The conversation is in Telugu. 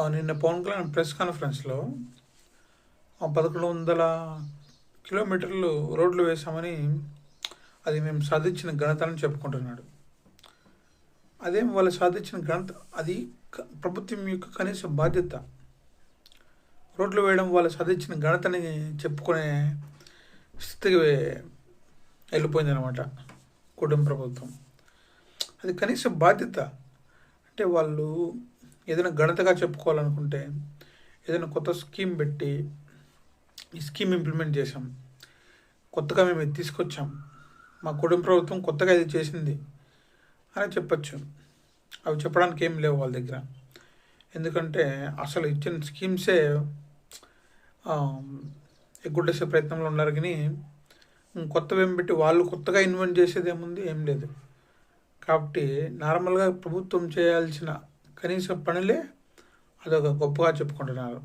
నిన్న పవన్ కళ్యాణ్ ప్రెస్ కాన్ఫరెన్స్లో పదకొండు వందల కిలోమీటర్లు రోడ్లు వేశామని అది మేము సాధించిన ఘనత అని చెప్పుకుంటున్నాడు. అదేం వాళ్ళు సాధించిన ఘనత అది ప్రభుత్వం యొక్క కనీస బాధ్యత. రోడ్లు వేయడం వాళ్ళు సాధించిన ఘనతని చెప్పుకునే స్థితికి వెళ్ళిపోయింది అనమాట కుటుంబ ప్రభుత్వం. అది కనీస బాధ్యత. అంటే వాళ్ళు ఏదైనా ఘనతగా చెప్పుకోవాలనుకుంటే ఏదైనా కొత్త స్కీమ్ పెట్టి ఈ స్కీమ్ ఇంప్లిమెంట్ చేసాం కొత్తగా మేము ఇది తీసుకొచ్చాం. మా కుటుంబ ప్రభుత్వం కొత్తగా ఇది చేసింది అని చెప్పచ్చు. అవి చెప్పడానికి ఏం లేవు వాళ్ళ దగ్గర. ఎందుకంటే అసలు ఇచ్చిన స్కీమ్సే ఆ, ప్రయత్నంలో ఉన్నారు కానీ కొత్తవి ఏం పెట్టి వాళ్ళు కొత్తగా ఇన్వెంట్ చేసేది ఏముంది? ఏం లేదు. కాబట్టి నార్మల్గా ప్రభుత్వం చేయాల్సిన కనీసం పనులే అదొక గొప్పగా చెప్పుకుంటున్నారు.